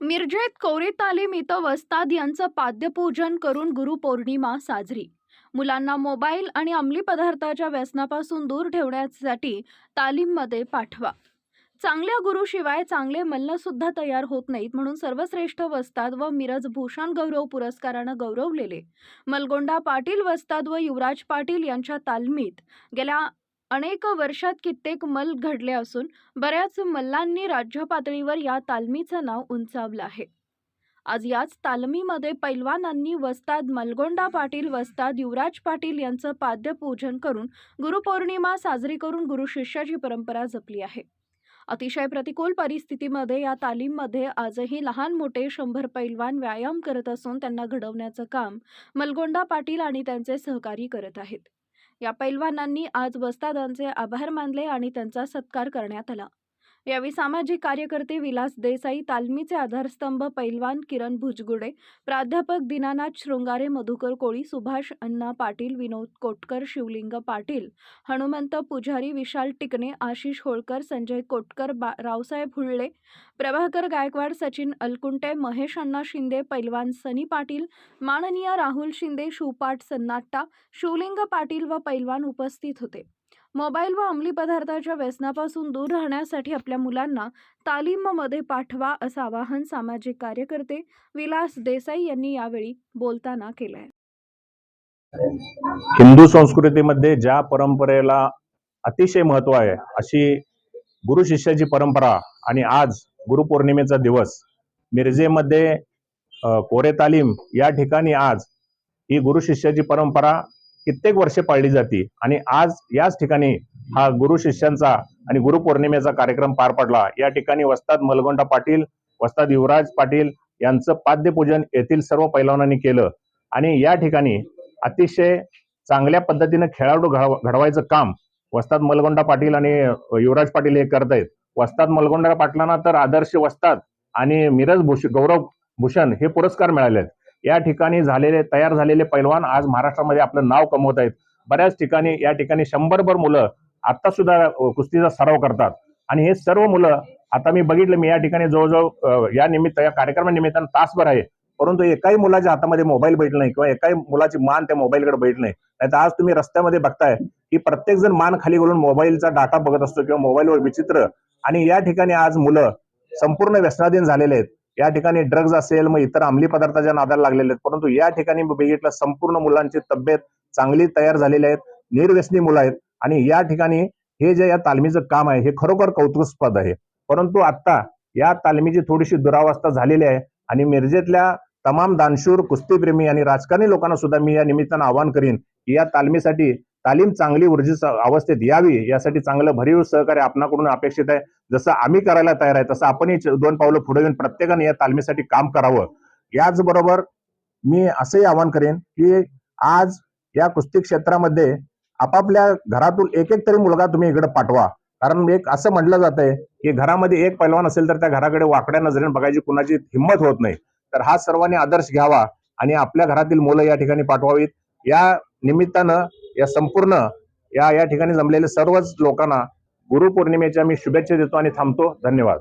मिरजेत कोरी तालीम इथं वस्ताद यांचं पाद्यपूजन करून गुरुपौर्णिमा साजरी. मुलांना मोबाईल आणि अंमली पदार्थाच्या व्यसनापासून दूर ठेवण्यासाठी तालीममध्ये पाठवा. चांगल्या गुरुशिवाय चांगले मल्लसुद्धा तयार होत नाहीत म्हणून सर्वश्रेष्ठ वस्ताद व मिरज भूषण गौरव पुरस्कारानं गौरवलेले. मलगोंडा पाटील वस्ताद व युवराज पाटील यांच्या तालमीत गेल्या अनेक वर्षात कित्येक मल घडले असून बऱ्याच मल्लांनी राज्य पातळीवर या तालमीचं नाव उंचावलं आहे. आज याच तालमीमध्ये पैलवानांनी वस्ताद मलगोंडा पाटील वस्ताद युवराज पाटील यांचं पाद्यपूजन करून गुरुपौर्णिमा साजरी करून गुरु शिष्याची परंपरा जपली आहे. अतिशय प्रतिकूल परिस्थितीमध्ये या तालीममध्ये आजही लहान मोठे शंभर पैलवान व्यायाम करत असून त्यांना घडवण्याचं काम मलगोंडा पाटील आणि त्यांचे सहकारी करत आहेत. या पैलवानांनी आज वस्तादांचे आभार मानले आणि त्यांचा सत्कार करण्यात आला. यावेळी सामाजिक कार्यकर्ते विलास देसाई तालमीचे आधारस्तंभ पैलवान किरण भुजगुडे प्राध्यापक दीनानाथ शृंगारे मधुकर कोळी सुभाष अण्णा पाटील विनोद कोटकर शिवलिंग पाटील हनुमंत पुजारी विशाल टिकणे आशिष होळकर संजय कोटकर बा रावसाहेब हुळ्ळे प्रभाकर गायकवाड सचिन अलकुंटे महेश अण्णा शिंदे पैलवान सनी पाटील माननीय राहुल शिंदे शिवपाट सन्नाट्टा शिवलिंग पाटील व पैलवान उपस्थित होते. मोबाईल व अंमली पदार्थाच्या व्यसनापासून दूर राहण्यासाठी आपल्या मुलांना तालीममध्ये पाठवा असं आवाहन सामाजिक कार्यकर्ते विलास देसाई यांनी यावेळी बोलताना केलं आहे हिंदू संस्कृतीमध्ये ज्या परंपरेला अतिशय महत्त्व आहे अशी गुरु शिष्याची परंपरा आणि आज गुरुपौर्णिमेचा दिवस मिरजेमध्ये कोरे तालीम या ठिकाणी आज ही गुरु शिष्याची परंपरा कित्येक वर्षे पाळली जाते. आणि आज याच ठिकाणी हा गुरु शिष्यांचा आणि गुरुपौर्णिमेचा कार्यक्रम पार पडला. या ठिकाणी वस्ताद मलगोंडा पाटील वस्ताद युवराज पाटील यांचं पाद्यपूजन येथील सर्व पैलवानांनी केलं. आणि या ठिकाणी अतिशय चांगल्या पद्धतीने खेळाडू घडवायचं काम वस्ताद मलगोंडा पाटील आणि युवराज पाटील हे करत आहेत वस्ताद मलगोंडा पाटलांना तर आदर्श वस्ताद आणि मिरज भूष गौरव भूषण हे पुरस्कार मिळाले आहेत या ठिकाणी झालेले तयार झालेले पैलवान आज महाराष्ट्रामध्ये आपलं नाव कमवत आहेत. बऱ्याच ठिकाणी या ठिकाणी शंभरभर मुलं आता सुद्धा कुस्तीचा सराव करतात. आणि हे सर्व मुलं आता मी बघितलं मी या ठिकाणी जवळजवळ या निमित्त या कार्यक्रमानिमित्तानं तासभर आहे. परंतु एकाही मुलाच्या हातामध्ये मोबाईल भेटलं नाही किंवा एकाही मुलाची मान त्या मोबाईलकडे भेटली नाही. तर आज तुम्ही रस्त्यामध्ये बघताय की प्रत्येक जण मान खाली घालून मोबाईलचा डाटा बघत असतो किंवा मोबाईलवर विचित्र. आणि या ठिकाणी आज मुलं संपूर्ण व्यसनाधीन झालेले आहेत. या ठिकाणी ड्रग्ज असेल मग इतर अंमली पदार्थाच्या नादाला लागलेले आहेत. परंतु या ठिकाणी बघितलं संपूर्ण मुलांची तब्येत चांगली तयार झालेली आहेत निर्व्यसनी मुलं आहेत. आणि या ठिकाणी हे जे या तालमीचं काम आहे हे खरोखर कौतुकास्पद आहे. परंतु आता या तालमीची थोडीशी दुरावस्था झालेली आहे. आणि मिरजेतल्या तमाम दानशूर कुस्तीप्रेमी आणि राजकारणी लोकांना सुद्धा मी या निमित्तानं आवाहन करीन की या तालमीसाठी तालीम चांगली ऊर्जित अवस्थेत यावी यासाठी चांगलं भरीव सहकार्य आपणाकडून अपेक्षित आहे. जसं आम्ही करायला तयार आहे तसं आपणही दोन पावलं पुढे येऊन प्रत्येकाने या तालमीसाठी काम करावं. याचबरोबर मी असंही आवाहन करेन की आज या कुस्ती क्षेत्रामध्ये आपापल्या घरातून एक एक तरी मुलगा तुम्ही इकडे पाठवा. कारण एक असं म्हटलं जात आहे की घरामध्ये एक पैलवान असेल तर त्या घराकडे वाकड्या नजरेने बघायची कुणाची हिंमत होत नाही. तर हा सर्वांनी आदर्श घ्यावा आणि आपल्या घरातील मुलं या ठिकाणी पाठवावीत. या निमित्तानं या संपूर्ण या या ठिकाणी जमलेल्या सर्वच लोकांना गुरुपौर्णिमेच्या मी शुभेच्छा देतो आणि थांबतो. धन्यवाद.